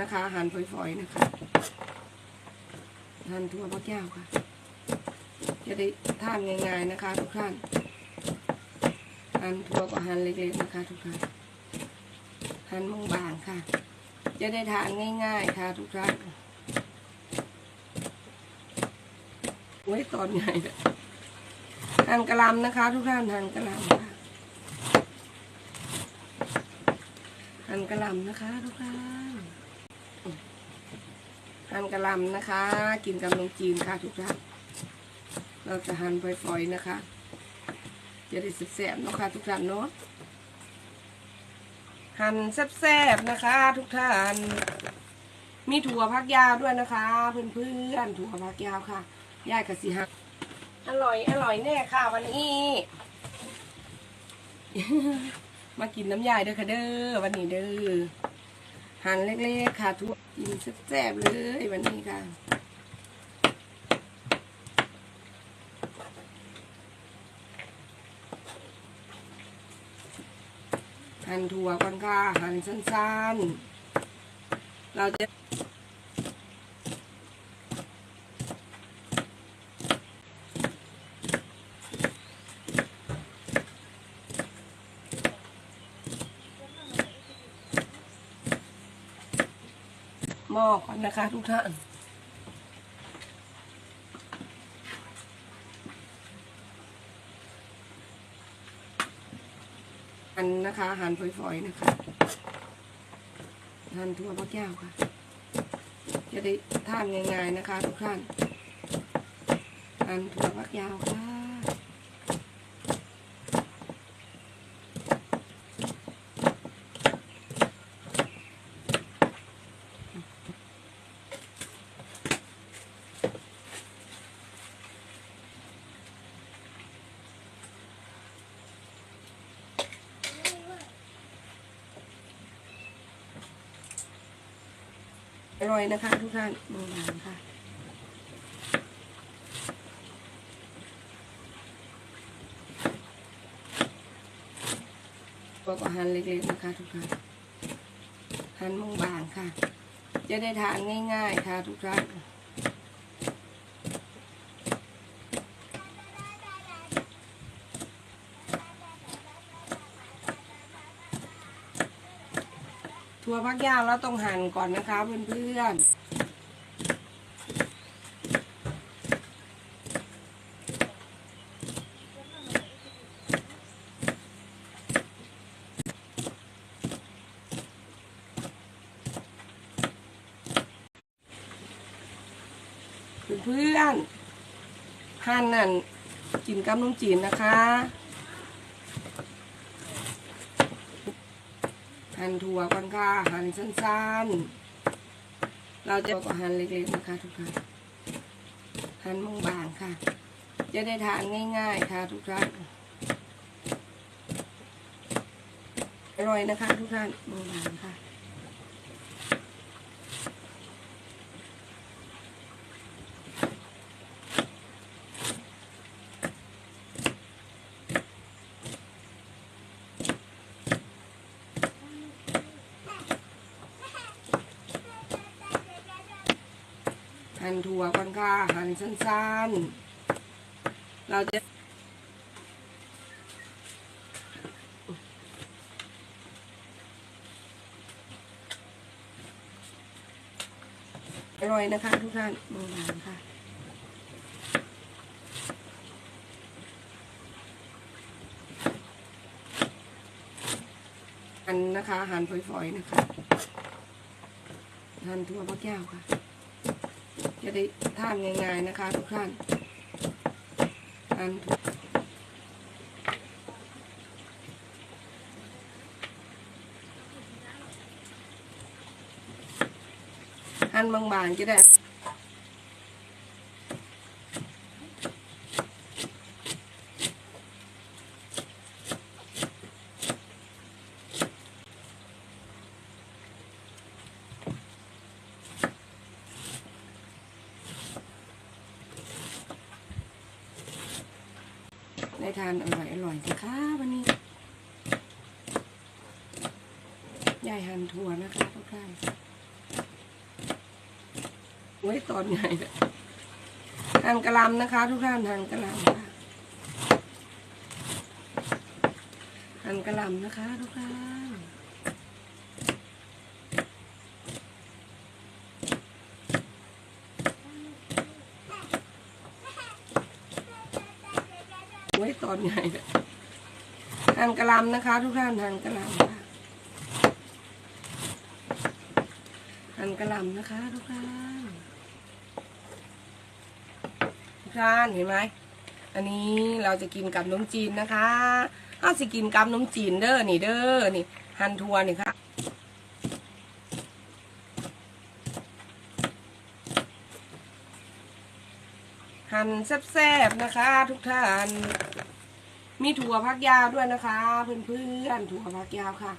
นะคะหั่นฝอยๆนะคะหั่นทั่วพระแก้วค่ะ จะได้ทานง่ายๆนะคะ ทุกท่านหั่นทั่วก็หั่นเล็กๆนะคะ ทุกท่านหั่นบางๆค่ะ จะได้ทานง่าย ๆ ค่ะ ทุกท่านไว้ตอนใหญ่เลยหั่นกระหลำนะคะ ทุกท่านหั่นกระหลำค่ะหั่นกระหลำนะคะ ทุกท่าน หั่นกระหลำนะคะ กินกับนมจีนค่ะทุกท่านเราจะหั่นฝอยๆนะคะ จะได้แซ่บๆนะคะทุกท่านเนาะหั่นแซ่บๆนะคะ ทุกท่าน มีถั่วพักยาวด้วยนะคะ เพื่อนๆถั่วพักยาวค่ะย่ายกะสิฮักอร่อยอร่อยแน่ค่ะวันนี้มากินน้ำยายเด้อค่ะเด้อวันนี้เด้อ หั่นเล็กๆค่ะทั่วกินแซ่บๆเลยวันนี้ค่ะหั่นถั่วก่อนค่ะหั่นสั้นๆ เราจะ ม้อก่อนนะคะทุกท่านหั่นนะคะหั่นฝอยๆนะคะหั่นทั่วพระแก้วค่ะ จะได้ทานง่ายๆนะคะ ทุกท่านหั่นทั่วพระแก้วค่ะ อร่อยนะคะทุกท่านมองหานค่ะตัวก็หั่นเล็กๆนะคะทุกท่านหั่นบางๆค่ะ จะได้ทานง่าย ๆ ค่ะทุกท่าน ถั่วพักยาวแล้วต้องหั่นก่อนนะคะเพื่อนๆเพื่อนๆหั่นนั่นกินกับนมจีนนะคะ หั่นถั่วก่อนค่ะ หั่นสั้นๆ เราจะก็หั่นเล็กๆนะคะทุกท่านหั่นบางๆค่ะ จะได้ทานง่าย ๆค่ะทุกท่านอร่อยนะคะทุกท่านบางๆค่ะ หั่นถั่วก่อนค่ะ หั่นสั้นๆ เราจะอร่อยนะคะทุกท่านบางๆค่ะ หั่นนะคะ หั่นฝอยๆ นะคะ หั่นทั่วพระแก้วค่ะ จะได้ทานง่ายๆนะคะ ทุกท่านทานทั่วหั่นบางๆจะได้ ได้ทานอร่อยอร่อยๆนะคะวันนี้ยายหั่นถั่วนะคะทุกท่านไว้ตอนไหญ่เลยหั่นกระลำนะคะ ทุกท่านหั่นกระลำค่ะหั่นกระลำนะคะ ทุกท่าน ไว้ตอนใหญ่เลยหั่นกระลำนะคะ ทุกท่านหั่นกระลำค่ะหั่นกระลำนะคะ ทุกท่านทุกท่านเห็นไหมอันนี้เราจะกินกับนมจีนนะคะเอาสิกินกับนมจีนเด้อนี่เด้อนี่หั่นทัวนี่ค่ะ หั่นแซ่บๆนะคะ ทุกท่าน มีถั่วพักยาวด้วยนะคะ เพื่อนๆถั่วพักยาวค่ะ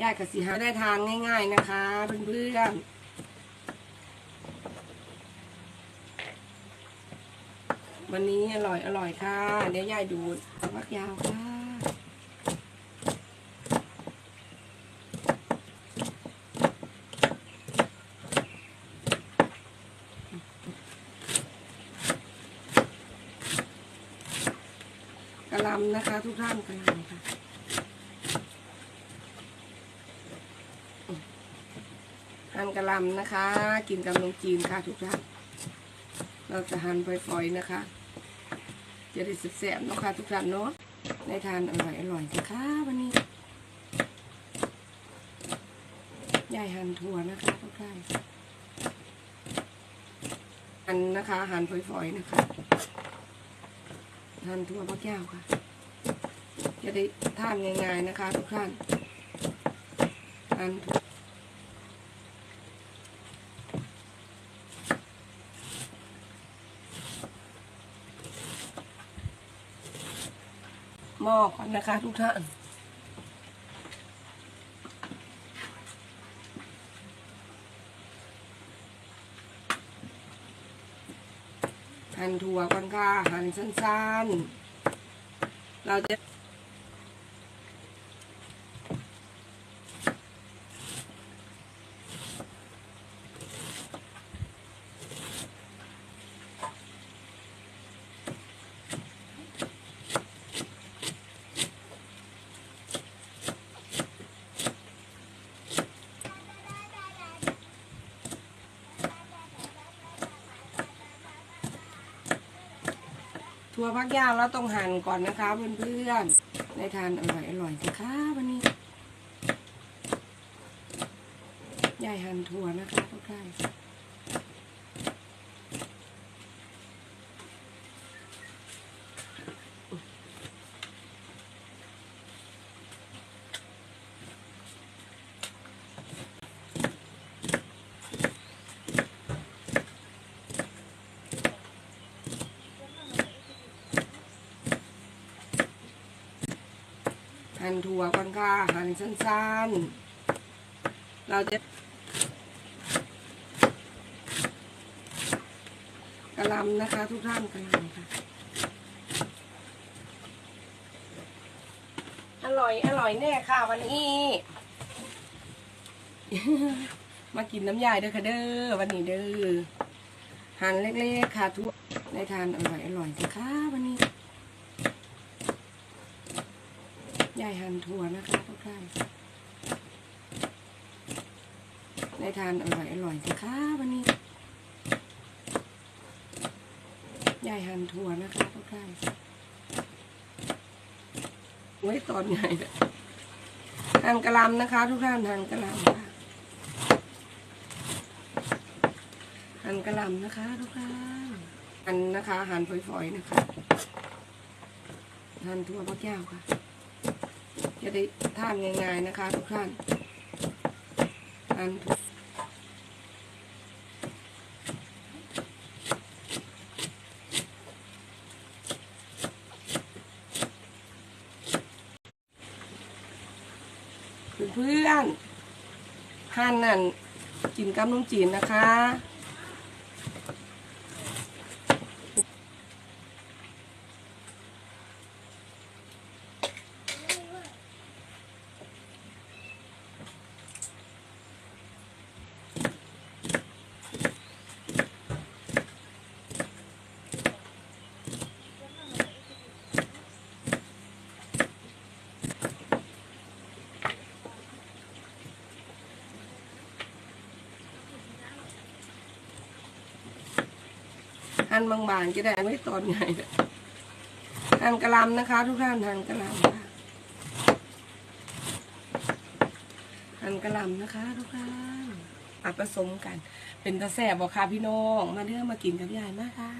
ยายกับสีหาได้ทานง่าย ๆนะคะ เพื่อนๆวันนี้อร่อยอร่อยค่ะ เดี๋ยวยายดูพักยาวค่ะ ระลำนะคะ ทุกท่านกระลำค่ะหั่นกระลำนะคะ กินกับนมจีนค่ะทุกท่านเราจะหั่นฝอยๆนะคะ จะได้แซ่บๆเนะคะทุกท่านเนาะได้ทานอร่อยอร่อยนะคะวันนี้ยายหั่นถั่วนะคะทุกท่านหั่นนะคะหั่นฝอยๆนะคะ ทานทั่วพระแก้วค่ะ จะได้ทานง่ายๆนะคะ ทุกท่านทานหม้อก่อนนะคะ ทุกท่าน หั่นถั่วก่อนค่ะ หั่นสั้นๆ เราจะ ถั่วพักยาวเราต้องหั่นก่อนนะคะเพื่อนๆ ได้ทานอร่อยอร่อยสิคะวันนี้ยายหั่นถั่วนะคะทุกท่าน หั่นถั่วก่อนค่ะ หั่นสั้นๆ เราจะกระหลำนะคะ ทุกท่านกระหลำค่ะ อร่อย อร่อยแน่ค่ะวันนี้มากินน้ำยายเด้อค่ะเด้อวันนี้เด้อหั่นเล็กๆค่ะทุกได้ทานอร่อยอร่อยนะคะวันนี้ ยายหั่นถั่วนะคะทุกท่านได้ทานอร่อยอร่อยนะคะวันนี้ยายหั่นถั่วนะคะทุกท่านไว้ตอนใหญ่หั่นกระลำนะคะ ทุกท่านหั่นกระลำค่ะหั่นกระลำนะคะ ทุกท่านหั่นนะคะหั่นฝอยๆนะคะหั่นถั่วพระแก้วค่ะ จะได้ทานง่ายๆนะคะ ทุกท่านทานทุกเพื่อนๆหั่นนั่นกินกับนมจีนนะคะ หั่นบางๆจะได้ไม่ตอนใหญ่เลยหั่นกระลำนะคะ ทุกท่านหั่นกระลำค่ะหั่นกระลำนะคะ ทุกท่านอัดผสมกัน เป็นตะแสบบอกค่ะพี่น้อง มาเด้อมากินกับยายมากค่ะ